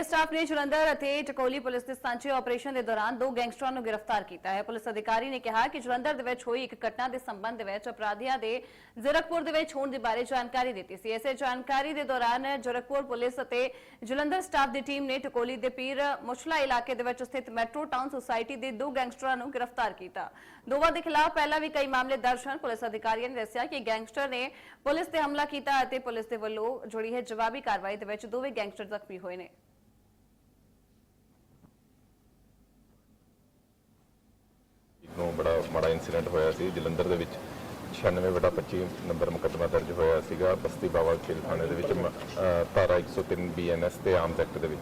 CIA staff ਨੇ ਜਲੰਧਰ ਅਤੇ ਟਕੋਲੀ police ਦੇ ਸਾਂਝੇ ਆਪਰੇਸ਼ਨ ਦੇ ਦੌਰਾਨ ਦੋ ਗੈਂਗਸਟਰਾਂ ਨੂੰ ਗ੍ਰਿਫਤਾਰ ਕੀਤਾ ਹੈ। ਪੁਲਿਸ ਅਧਿਕਾਰੀ ਨੇ ਕਿਹਾ ਕਿ ਜਲੰਧਰ ਦੇ ਵਿੱਚ ਹੋਈ ਇੱਕ ਘਟਨਾ ਦੇ ਸੰਬੰਧ ਦੇ ਵਿੱਚ ਅਪਰਾਧੀਆਂ ਦੇ ਜ਼ੀਰਕਪੁਰ ਦੇ ਵਿੱਚ ਹੋਣ ਦੇ ਬਾਰੇ ਜਾਣਕਾਰੀ ਦਿੱਤੀ ਸੀ। ਇਸੇ ਜਾਣਕਾਰੀ ਦੇ ਦੌਰਾਨ ਜ਼ੀਰਕਪੁਰ ਪੁਲਿਸ ਅਤੇ ਜਲੰਧਰ ਸਟਾਫ ਦੀ ਟੀਮ ਨੇ ਟਕੋਲੀ ਦੇ ਪੀਰ ਮੁਸ਼ਲਾ ਇਲਾਕੇ ਦੇ ਵਿੱਚ ਸਥਿਤ ਮੈਟਰੋ ਟਾਊਨ ਸੁਸਾਇਟੀ ਦੇ ਦੋ ਗੈਂਗਸਟਰਾਂ ਨੂੰ ਗ੍ਰਿਫਤਾਰ ਕੀਤਾ। ਦੋਵਾਂ ਦੇ ਖਿਲਾਫ ਪਹਿਲਾਂ ਵੀ ਕਈ ਮਾਮਲੇ ਦਰਜ ਹਨ। ਪੁਲਿਸ ਅਧਿਕਾਰੀਆਂ ਨੇ ਦੱਸਿਆ ਕਿ ਗੈਂਗਸਟਰ ਨੇ ਪੁਲਿਸ ਤੇ ਹਮਲਾ ਕੀਤਾ ਅਤੇ ਪੁਲਿਸ ਦੇ ਵੱਲੋਂ ਜੁੜੀ ਹੈ ਜਵਾਬੀ ਕਾਰਵਾਈ ਦੇ ਵਿੱਚ ਦੋਵੇਂ ਗੈਂਗਸਟਰ ਜ਼ਖਮੀ ਹੋਏ ਨੇ ਨੂੰ ਬੜਾ ਮਾੜਾ ਇਨਸੀਡੈਂਟ ਹੋਇਆ ਸੀ, ਜਲੰਧਰ ਦੇ ਵਿੱਚ 96 ਬਟਾ 25 ਨੰਬਰ ਮੁਕੱਦਮਾ ਦਰਜ ਹੋਇਆ ਸੀਗਾ, ਬਸਤੀ ਬਾਵਾ ਖੇਲ ਥਾਣੇ ਦੇ ਵਿੱਚ, ਮ- ਅਹ ਧਾਰਾ 103 ਬੀਐਨਐਸ ਤੇ ਆਰਮਸ ਐਕਟ ਦੇ ਵਿੱਚ।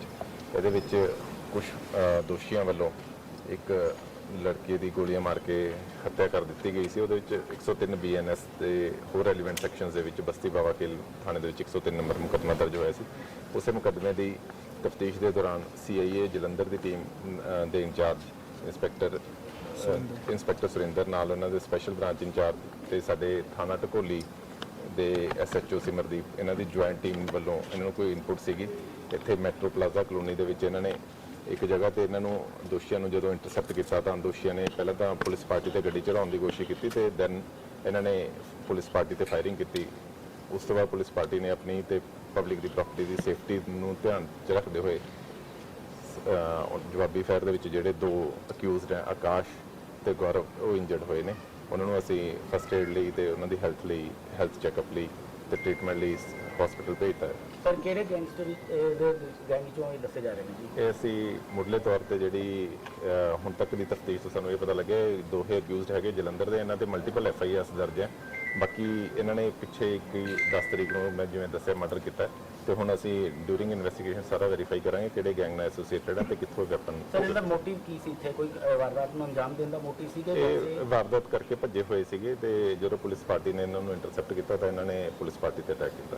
ਇਹਦੇ ਵਿੱਚ ਕੁਝ ਦੋਸ਼ੀਆਂ ਵੱਲੋਂ ਇੱਕ ਲੜਕੇ ਦੀ ਗੋਲੀਆਂ ਮਾਰ ਕੇ ਹੱਤਿਆ ਕਰ ਦਿੱਤੀ ਗਈ ਸੀ। ਉਹਦੇ ਵਿੱਚ 103 ਬੀਐਨਐਸ ਤੇ ਹੋਰ ਰੈਲੀਵੈਂਟ ਸੈਕਸ਼ਨਸ ਦੇ ਵਿੱਚ ਬਸਤੀ ਬਾਵਾ ਖੇਲ ਥਾਣੇ ਦੇ ਵਿੱਚ 103 ਨੰਬਰ ਮੁਕੱਦਮਾ ਦਰਜ ਹੋਇਆ ਸੀ। ਉਸੇ ਮੁਕੱਦਮੇ ਦੀ ਤਫਤੀਸ਼ ਦੇ ਦੌਰਾਨ ਸੀਆਈਏ ਜਲੰਧਰ ਦੀ ਟੀਮ ਦੇ ਇੰਚਾਰਜ, ਇੰਸਪੈਕਟਰ ਇੰਸਪੈਕਟਰ ਸੁਰਿੰਦਰ ਨਾਲ ਉਹਨਾਂ ਦੇ ਸਪੈਸ਼ਲ ਬ੍ਰਾਂਚ ਇੰਚਾਰਜ ਤੇ ਸਾਡੇ ਥਾਣਾ ਢਕੋਲੀ ਦੇ ਐਸਐਚਓ ਸਿਮਰਦੀਪ, ਇਹਨਾਂ ਦੀ ਜੁਆਇੰਟ ਟੀਮ ਵੱਲੋਂ ਇਹਨਾਂ ਨੂੰ ਕੋਈ ਇਨਪੁਟ ਸੀਗੀ। ਇੱਥੇ ਮੈਟਰੋ ਪਲਾਜ਼ਾ ਕਲੋਨੀ ਦੇ ਵਿੱਚ ਇਹਨਾਂ ਨੇ ਇੱਕ ਜਗ੍ਹਾ ਤੇ ਇਹਨਾਂ ਨੂੰ ਦੋਸ਼ੀਆਂ ਨੂੰ ਜਦੋਂ ਇੰਟਰਸੈਪਟ ਕੀਤਾ ਤਾਂ ਦੋਸ਼ੀਆਂ ਨੇ ਪਹਿਲਾਂ ਤਾਂ ਪੁਲਿਸ ਪਾਰਟੀ ਤੇ ਗੱਡੀ ਚੜਾਉਣ ਦੀ ਕੋਸ਼ਿਸ਼ ਕੀਤੀ ਤੇ ਦੈਨ ਇਹਨਾਂ ਨੇ ਪੁਲਿਸ ਪਾਰਟੀ ਤੇ ਫਾਇਰਿੰਗ ਕੀਤੀ। ਉਸ ਤੋਂ ਬਾਅਦ ਪੁਲਿਸ ਪਾਰਟੀ ਨੇ ਆਪਣੀ ਤੇ ਪਬਲਿਕ ਦੀ ਪ੍ਰਾਪਰਟੀ ਦੀ ਸੇਫਟੀ ਨੂੰ ਧਿਆਨ 'ਚ ਰੱਖਦੇ ਹੋਏ ਜਵਾਬੀ ਫਾਇਰ ਦੇ ਵਿੱਚ ਜਿਹੜੇ ਦੋ ਅਕਿਊਜ਼ਡ ਹੈ, ਆਕਾਸ਼ ਤੇ ਗੌਰਵ ਉਹ ਇੰਜਰਡ ਹੋਏ ਨੇ। ਉਹਨਾਂ ਨੂੰ ਅਸੀਂ ਫਸਟ ਏਡ ਲਈ ਤੇ ਉਹਨਾਂ ਦੀ ਹੈਲਥ ਲਈ ਹੈਲਥ ਚੈੱਕਅਪ ਲਈ ਤੇ ਟ੍ਰੀਟਮੈਂਟ ਲਈ ਹਸਪੀਟਲ ਭੇਜਤਾ ਹੈ। ਸਰ ਕਿਹੜੇ ਗੈਂਗਸਟਰ ਦੇ ਗੈਂਗ ਚੋਂ ਇਹ ਦੱਸੇ ਜਾ ਰਹੇ ਨੇ ਜੀ? ਇਹ ਅਸੀਂ ਮੁੱਢਲੇ ਤੌਰ ਤੇ ਜਿਹੜੀ ਹੁਣ ਤੱਕ ਦੀ ਤਫਤੀਸ਼ ਤੋਂ ਸਾਨੂੰ ਇਹ ਪਤਾ ਲੱਗਿਆ ਦੋਹੇ ਅਕਿਊਜ਼ਡ ਹੈਗੇ ਜਲੰਧਰ ਦੇ ਇਹਨਾਂ ਤੇ ਮਲਟੀਪਲ ਐਫ ਆਈ ਆਰਸ ਦਰਜ ਹੈ। ਬਾਕੀ ਇਹਨਾਂ ਨੇ ਪਿੱਛੇ ਇੱਕ 10 ਤਰੀਕ ਨੂੰ ਮੈਂ ਜਿਵੇਂ ਦੱਸਿਆ ਮਰਡਰ ਕੀਤਾ ਤੇ ਹੁਣ ਅਸੀਂ ਡਿਊਰਿੰਗ ਇਨਵੈਸਟੀਗੇਸ਼ਨ ਸਾਰਾ ਵੈਰੀਫਾਈ ਕਰਾਂਗੇ ਕਿਹੜੇ ਗੈਂਗ ਨਾਲ ਐਸੋਸੀਏਟਡ ਹੈ ਤੇ ਕਿੱਥੋਂ ਵੈਪਨ ਸਰ ਇਹਦਾ ਮੋਟਿਵ ਕੀ ਸੀ ਇੱਥੇ? ਕੋਈ ਵਾਰਦਾਤ ਨੂੰ ਅੰਜਾਮ ਦੇਣ ਦਾ ਮੋਟਿਵ ਸੀ ਕਿ ਇਹ ਵਾਰਦਾਤ ਕਰਕੇ ਭੱਜੇ ਹੋਏ ਸੀਗੇ ਤੇ ਜਦੋਂ ਪੁਲਿਸ ਪਾਰਟੀ ਨੇ ਇਹਨਾਂ ਨੂੰ ਇੰਟਰਸੈਪਟ ਕੀਤਾ ਤਾਂ ਇਹਨਾਂ ਨੇ ਪੁਲਿਸ ਪਾਰਟੀ ਤੇ ਅਟੈਕ ਕੀਤਾ।